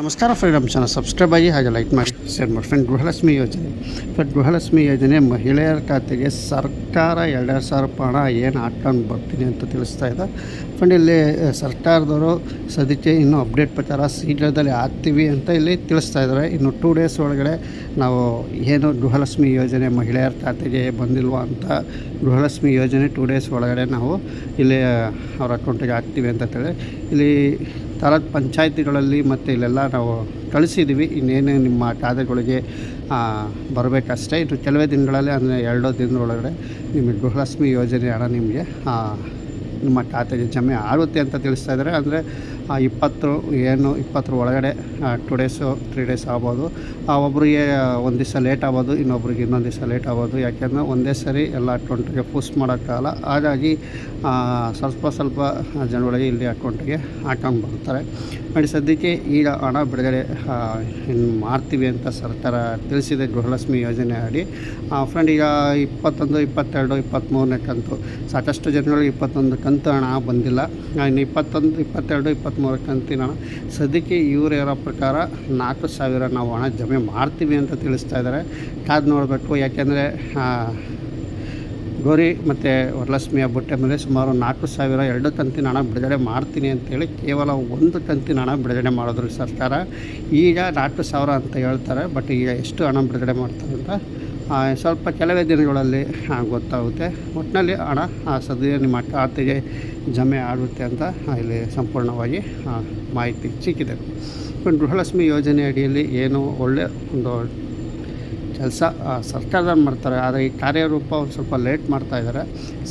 ನಮಸ್ಕಾರ ಫ್ರೆಂಡ್ ನಮ್ಮ channel subscribe ಆಗಿ ಹಾಗೆ ಲೈಕ್ ಮಾಡಿ ಶೇರ್ ಮಾಡಿ. ಫ್ರೆಂಡ್ ಗೃಹಲಕ್ಷ್ಮಿ ಯೋಜನೆ. ಫ್ರೆಂಡ್ ಗೃಹಲಕ್ಷ್ಮಿ ಯೋಜನೆ ಮಹಿಳೆಯರ ಖಾತೆಗೆ ಸರ್ಕಾರ ಎರಡೆರಡು ಸಾವಿರ ಹಣ ಏನು ಹಾಕ್ಕೊಂಡು ಬರ್ತೀನಿ ಅಂತ ತಿಳಿಸ್ತಾ ಇದೆ. ಫ್ರೆಂಡ್ ಇಲ್ಲಿ ಸರ್ಕಾರದವರು ಸದ್ಯಕ್ಕೆ ಇನ್ನೂ ಅಪ್ಡೇಟ್ ಪ್ರಚಾರ ಶೀಘ್ರದಲ್ಲಿ ಹಾಕ್ತೀವಿ ಅಂತ ಇಲ್ಲಿ ತಿಳಿಸ್ತಾ ಇದ್ದಾರೆ. ಇನ್ನು ಟೂ ಡೇಸ್ ಒಳಗಡೆ ನಾವು ಏನು ಗೃಹಲಕ್ಷ್ಮಿ ಯೋಜನೆ ಮಹಿಳೆಯರ ಖಾತೆಗೆ ಬಂದಿಲ್ವಾ ಅಂತ ಗೃಹಲಕ್ಷ್ಮಿ ಯೋಜನೆ ಟೂ ಡೇಸ್ ಒಳಗಡೆ ನಾವು ಇಲ್ಲಿ ಅವರ ಅಕೌಂಟಿಗೆ ಹಾಕ್ತೀವಿ ಅಂತ ಹೇಳಿ. ಇಲ್ಲಿ ತಾಲೂಕ್ ಪಂಚಾಯತಿಗಳಲ್ಲಿ ಮತ್ತು ಇಲ್ಲೆಲ್ಲ ನಾವು ಕಳಿಸಿದ್ದೀವಿ ಇನ್ನೇನು ನಿಮ್ಮ ಖಾತೆಗಳಿಗೆ ಬರಬೇಕಷ್ಟೇ. ಇದು ಕೆಲವೇ ದಿನಗಳಲ್ಲಿ ಅಂದರೆ ಎರಡೋ ದಿನದೊಳಗಡೆ ನಿಮಗೆ ಗೃಹಲಕ್ಷ್ಮಿ ಯೋಜನೆ ಹಣ ನಿಮಗೆ ನಿಮ್ಮ ಖಾತೆಗೆ ಜಮೆ ಆಗುತ್ತೆ ಅಂತ ತಿಳಿಸ್ತಾ ಇದ್ದಾರೆ. ಅಂದರೆ ಇಪ್ಪತ್ತು ಏನು ಇಪ್ಪತ್ತರ ಒಳಗಡೆ ಟು ಡೇಸು ತ್ರೀ ಡೇಸ್ ಆಗ್ಬೋದು. ಆ, ಒಬ್ರಿಗೆ ಒಂದು ದಿವಸ ಲೇಟ್ ಆಗ್ಬೋದು ಇನ್ನೊಬ್ರಿಗೆ ಇನ್ನೊಂದು ದಿವಸ ಲೇಟ್ ಆಗ್ಬೋದು. ಯಾಕೆಂದರೆ ಒಂದೇ ಸರಿ ಎಲ್ಲ ಅಕೌಂಟಿಗೆ ಪೋಸ್ಟ್ ಮಾಡೋಕ್ಕಾಗಲ್ಲ. ಹಾಗಾಗಿ ಸ್ವಲ್ಪ ಸ್ವಲ್ಪ ಜನಗಳಿಗೆ ಇಲ್ಲಿ ಅಕೌಂಟಿಗೆ ಹಾಕೊಂಡು ಬರ್ತಾರೆ. ನೋಡಿ ಸದ್ಯಕ್ಕೆ ಈಗ ಹಣ ಬಿಡುಗಡೆ ಮಾಡ್ತೀವಿ ಅಂತ ಸರ್ಕಾರ ತಿಳಿಸಿದೆ ಗೃಹಲಕ್ಷ್ಮಿ ಯೋಜನೆ ಅಡಿ. ಫ್ರೆಂಡ್ ಈಗ ಇಪ್ಪತ್ತೊಂದು ಇಪ್ಪತ್ತೆರಡು ಇಪ್ಪತ್ತ್ಮೂರನೇ ಕಂತು. ಸಾಕಷ್ಟು ಜನಗಳಿಗೆ ಇಪ್ಪತ್ತೊಂದು ಕಂತು ಹಣ ಬಂದಿಲ್ಲ. ಇನ್ನು ಇಪ್ಪತ್ತೊಂದು, ಇಪ್ಪತ್ತೆರಡು ಇಪ್ಪತ್ತ್ಮೂರು ಕಂತಿನ ಹಣ. ಸದ್ಯಕ್ಕೆ ಇವರು ಇರೋ ಪ್ರಕಾರ ನಾಲ್ಕು ಸಾವಿರ ನಾವು ಹಣ ಜಮೆ ಮಾಡ್ತೀವಿ ಅಂತ ತಿಳಿಸ್ತಾ ಇದ್ದಾರೆ. ಕಾದು ನೋಡಬೇಕು. ಯಾಕೆಂದರೆ ಗೌರಿ ಮತ್ತು ವರಲಕ್ಷ್ಮಿಯ ಬಟ್ಟೆ ಮೇಲೆ ಸುಮಾರು ನಾಲ್ಕು ಸಾವಿರ, ಎರಡು ಕಂತಿನ ಹಣ ಬಿಡುಗಡೆ ಮಾಡ್ತೀನಿ ಅಂತೇಳಿ ಕೇವಲ ಒಂದು ಕಂತಿನ ಹಣ ಬಿಡುಗಡೆ ಮಾಡಿದ್ರು ಸರ್ಕಾರ. ಈಗ ನಾಲ್ಕು ಸಾವಿರ ಅಂತ ಹೇಳ್ತಾರೆ. ಬಟ್ ಈಗ ಎಷ್ಟು ಹಣ ಬಿಡುಗಡೆ ಮಾಡ್ತಾರೆ ಅಂತ ಸ್ವಲ್ಪ ಕೆಲವೇ ದಿನಗಳಲ್ಲಿ ಗೊತ್ತಾಗುತ್ತೆ. ಒಟ್ಟಿನಲ್ಲಿ ಹಣ ಸದ್ಯ ನಿಮ್ಮ ಖಾತೆಗೆ ಜಮೆ ಆಗುತ್ತೆ ಅಂತ ಇಲ್ಲಿ ಸಂಪೂರ್ಣವಾಗಿ ಮಾಹಿತಿ ಸಿಕ್ಕಿದೆ. ಗೃಹಲಕ್ಷ್ಮಿ ಯೋಜನೆ ಅಡಿಯಲ್ಲಿ ಏನು ಒಳ್ಳೆ ಒಂದು ಕೆಲಸ ಸರ್ಕಾರದ ಮಾಡ್ತಾರೆ. ಆದರೆ ಈ ಕಾರ್ಯರೂಪ ಸ್ವಲ್ಪ ಲೇಟ್ ಮಾಡ್ತಾ ಇದ್ದಾರೆ.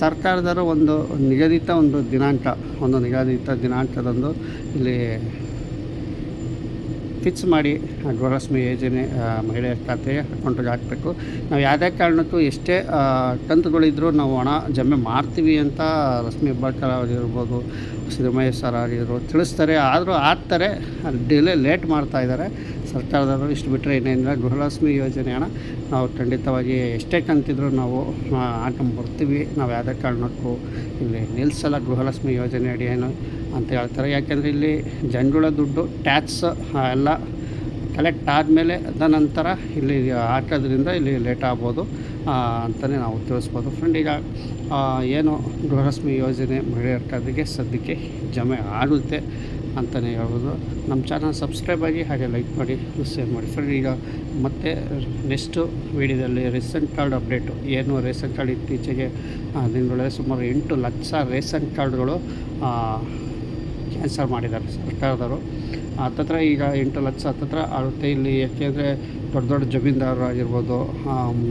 ಸರ್ಕಾರದವರು ಒಂದು ನಿಗದಿತ ಒಂದು ದಿನಾಂಕ, ಒಂದು ನಿಗದಿತ ದಿನಾಂಕದಂದು ಇಲ್ಲಿ ಫಿಕ್ಸ್ ಮಾಡಿ ಗೃಹಲಕ್ಷ್ಮಿ ಯೋಜನೆ ಮಹಿಳೆಯರ ಖಾತೆಗೆ ಅಕೌಂಟಿಗೆ ಹಾಕಬೇಕು. ನಾವು ಯಾವುದೇ ಕಾರಣಕ್ಕೂ ಎಷ್ಟೇ ಕಂತುಗಳಿದ್ರೂ ನಾವು ಹಣ ಜಮೆ ಮಾಡ್ತೀವಿ ಅಂತ ರಶ್ಮಿ ಹೆಬ್ಬಾಳ್ಕರ್ ಆಗಿರ್ಬೋದು ಸಿದ್ದರಾಮಯ್ಯ ಸರ್ ಆಗಿದ್ರು ತಿಳಿಸ್ತಾರೆ. ಆದರೂ ಆಗ್ತಾರೆ, ಡಿಲೇ ಲೇಟ್ ಮಾಡ್ತಾ ಇದ್ದಾರೆ ಸರ್ಕಾರದವರು ಇಷ್ಟು ಬಿಟ್ಟರೆ ಇನ್ನೇನಿಲ್ಲ ಗೃಹಲಕ್ಷ್ಮಿ ಯೋಜನೆ ಹಣ ನಾವು ಖಂಡಿತವಾಗಿ ಎಷ್ಟೇ ಕಂತಿದ್ರು ನಾವು ಹಾಕೊಂಬರ್ತೀವಿ ನಾವು ಯಾವುದೇ ಕಾರಣಕ್ಕೂ ಇಲ್ಲಿ ನಿಲ್ಲಿಸಲ್ಲ ಗೃಹಲಕ್ಷ್ಮಿ ಯೋಜನೆ ಅಡಿ ಏನು ಅಂತ ಹೇಳ್ತಾರೆ. ಯಾಕೆಂದರೆ ಇಲ್ಲಿ ಜನಗಳ ದುಡ್ಡು, ಟ್ಯಾಕ್ಸ್ ಎಲ್ಲ ಕಲೆಕ್ಟ್ ಆದಮೇಲೆ ನಂತರ ಇಲ್ಲಿ ಹಾಕೋದ್ರಿಂದ ಇಲ್ಲಿ ಲೇಟ್ ಆಗ್ಬೋದು ಅಂತಲೇ ನಾವು ತಿಳಿಸ್ಬೋದು. ಫ್ರೆಂಡ್, ಈಗ ಏನು ಗೃಹಲಕ್ಷ್ಮಿ ಯೋಜನೆ ಮಹಿಳೆಯರ ಖಾತೆಗೆ ಸದ್ಯಕ್ಕೆ ಜಮೆ ಆಗುತ್ತೆ. ಅಂತಲೇ ಹೇಳ್ಬೋದು. ನಮ್ಮ ಚಾನಲ್ ಸಬ್ಸ್ಕ್ರೈಬ್ ಆಗಿ ಹಾಗೆ ಲೈಕ್ ಮಾಡಿ ಶೇರ್ ಮಾಡಿ. ಫ್ರೆಂಡ್ ಈಗ ಮತ್ತೆ ನೆಕ್ಸ್ಟು ವೀಡಿಯೋದಲ್ಲಿ ರೇಷನ್ ಕಾರ್ಡ್ ಅಪ್ಡೇಟು. ಏನು ರೇಷನ್ ಕಾರ್ಡ್ ಇತ್ತೀಚೆಗೆ ದಿನಗಳಲ್ಲಿ ಸುಮಾರು ಎಂಟು ಲಕ್ಷ ರೇಷನ್ ಕಾರ್ಡ್ಗಳು ಕ್ಯಾನ್ಸಲ್ ಮಾಡಿದ್ದಾರೆ ಸರ್ಕಾರದವರು. ಹತ್ತತ್ರ ಈಗ ಎಂಟು ಲಕ್ಷ ಹತ್ತತ್ರ ಆಗುತ್ತೆ. ಇಲ್ಲಿ ಯಾಕೆಂದರೆ ದೊಡ್ಡ ದೊಡ್ಡ ಜಮೀನ್ದಾರರು ಆಗಿರ್ಬೋದು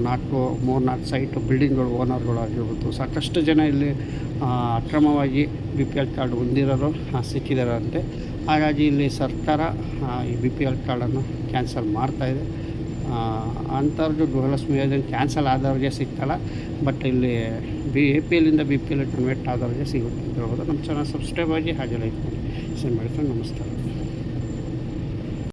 ನಾಲ್ಕು, ಮೂರು ನಾಲ್ಕು ಸೈಟು ಬಿಲ್ಡಿಂಗ್ಗಳು ಓನರ್ಗಳು ಆಗಿರ್ಬೋದು ಸಾಕಷ್ಟು ಜನ ಇಲ್ಲಿ ಅಕ್ರಮವಾಗಿ ಬಿ ಪಿ ಎಲ್ ಕಾರ್ಡ್ ಹೊಂದಿರೋರು ಸಿಕ್ಕಿದಾರಂತೆ. ಹಾಗಾಗಿ ಇಲ್ಲಿ ಸರ್ಕಾರ ಈ ಬಿ ಪಿ ಎಲ್ ಕಾರ್ಡನ್ನು ಕ್ಯಾನ್ಸಲ್ ಮಾಡ್ತಾಯಿದೆ ಅಂಥವ್ರಿಗೆ ಗೃಹಲಕ್ಷ್ಮಿ ಯೋಜನೆ ಕ್ಯಾನ್ಸಲ್ ಆದವ್ರಿಗೆ ಸಿಗ್ತಲ್ಲ ಬಟ್ ಇಲ್ಲಿ ಬಿ ಎ ಪಿ ಎಲ್ಲಿಂದ ಬಿ ಪಿ ಎಲ್ ಕನ್ವರ್ಟ್ ಆದವ್ರಿಗೆ ಸಿಗುತ್ತೆ ಅಂತ ಹೇಳ್ಬೋದು. ನಮ್ಮ ಚಾನಲ್ ಸಬ್ಸ್ಕ್ರೈಬ್ ಆಗಿ ಹಾಗೆ ಲೈಕ್ ಮಾಡಿ. ಶೇರ್ ಮಾಡಿ ಫ್ರೆಂಡ್ ನಮಸ್ಕಾರ.